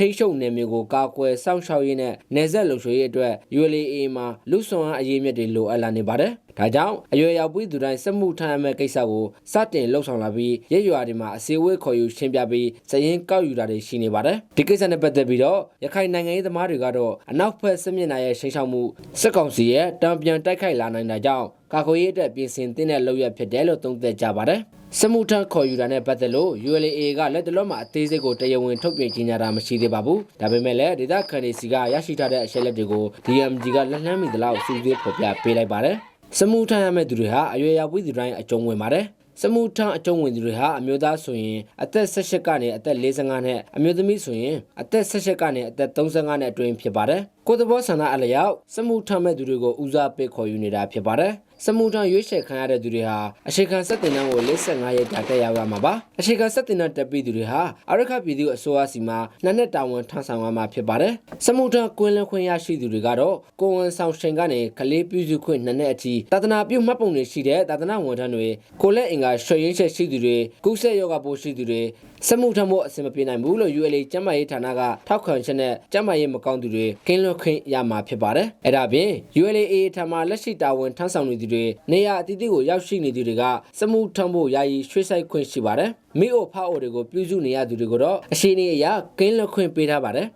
ထိန်းချုပ်နယ်မြေကိုကာကွယ်စောင့်ရှောက်ရေးနဲ့နယ်စပ်လုံခြုံရေးအတွက် ULA မှာလူဆွမ်းအားအရေးမြစ်တွေလိုအပ်လာနေပါတယ်။ဒါကြောင့်အရွယ်ရောက်ပြီးသူတိုင်းစစ်မှုထမ်းရမယ့်ကိစ္စကိုစတင်လှုပ်ဆောင်လာပြီးရဲရွာတွေမှာအစည်းအဝေးခေါ်ယူရှင်းပြပြီးစရင်ကောက်ယူတာတွေရှိနေပါတယ်။ဒီကိစ္စနဲ့ပတ်သက်ပြီးတော့ရခိုင်နိုင်ငံရေးသမားတွေကတော့အနောက်ဘက်စစ်မျက်နှာရဲ့ချိန်ချောက်မှုစစ်ကောင်စီရဲ့တံပြန်တိုက်ခိုက်လာနိုင်တာကြောင့်ကာကွယ်ရေးအတွက်ပြင်ဆင်သင့်တဲ့လုပ်ရဖြစ်တယ်လို့သုံးသပ်ကြပါတယ်။ စမှုထခေါ်ယူတာနဲ့ပတ်သက်လို့ ULA ကလက်တလုံးမှာအသေးစိတ်ကိုတရားဝင်ထုတ်ပြန်ကြေညာတာမရှိသေးပါဘူး။ဒါပေမဲ့လည်းဒေသခံတွေစီကရရှိထားတဲ့အချက်လက်တွေကို DMG ကလက်လှမ်းမိသလောက်စုစည်းဖော်ပြပေးလိုက်ပါတယ်။စမှုထရမယ့်သူတွေဟာအရွယ်ရောက်ပြီးသူတိုင်းအကျုံးဝင်ပါတယ်။စမှုထအကျုံးဝင်သူတွေဟာအမျိုးသားဆိုရင်အသက်18ကနေအသက်45နဲ့အမျိုးသမီးဆိုရင်အသက်18ကနေအသက်35နဲ့အတွင်းဖြစ်ပါတယ်။ကိုယ်သဘောဆန္ဒအလျောက်စမှုထမဲ့သူတွေကိုဦးစားပေးခေါ်ယူနေတာဖြစ်ပါတယ်။ စမှုထရွေးချယ်ခံရတဲ့သူတွေဟာအရှိခံဆက်တင်တန်းကို45ရက်ကြာတက်ရောက်ရမှာပါ။အရှိခံဆက်တင်တန်းတက်ပြီးသူတွေဟာအရခပြည်သူအစိုးရစီမှာနှစ်နှစ်တာဝန်ထမ်းဆောင်ရမှာဖြစ်ပါတယ်။စမှုထကွင်းလခွင့်ရရှိသူတွေကတော့ကိုဝန်ဆောင်ရှင်ကနေကလေးပြုစုခွင့်နှစ်နှစ်အထိတာသနာပြုမှတ်ပုံတွေရှိတဲ့တာသနာဝန်ထမ်းတွေကိုလက်အင်္ဂါရွှေရင်းချက်ရှိသူတွေကုသယောဂပိုးရှိသူတွေစမှုထမှုအဆင်မပြေနိုင်ဘူးလို့ ULA ကျန်းမာရေးဌာနကထောက်ခံချက်နဲ့ကျန်းမာရေးမကောင်းသူတွေကင်းလွတ်ခွင့်ရမှာဖြစ်ပါတယ်။အဲဒါပြင် ULA ထံမှလက်ရှိတာဝန်ထမ်းဆောင်နေသူတွေနေရာအသီးသီးကိုရောက်ရှိနေသူတွေကစမှုထမ်းဖို့ယာယီရွှေ့ဆိုက်ခွင့်ရှိပါတယ်။မိအိုဖောက်အိုတွေကိုပြုစုနေရသူတွေကိုတော့အရှိန်အအရကင်းလွတ်ခွင့်ပေးထားပါတယ်။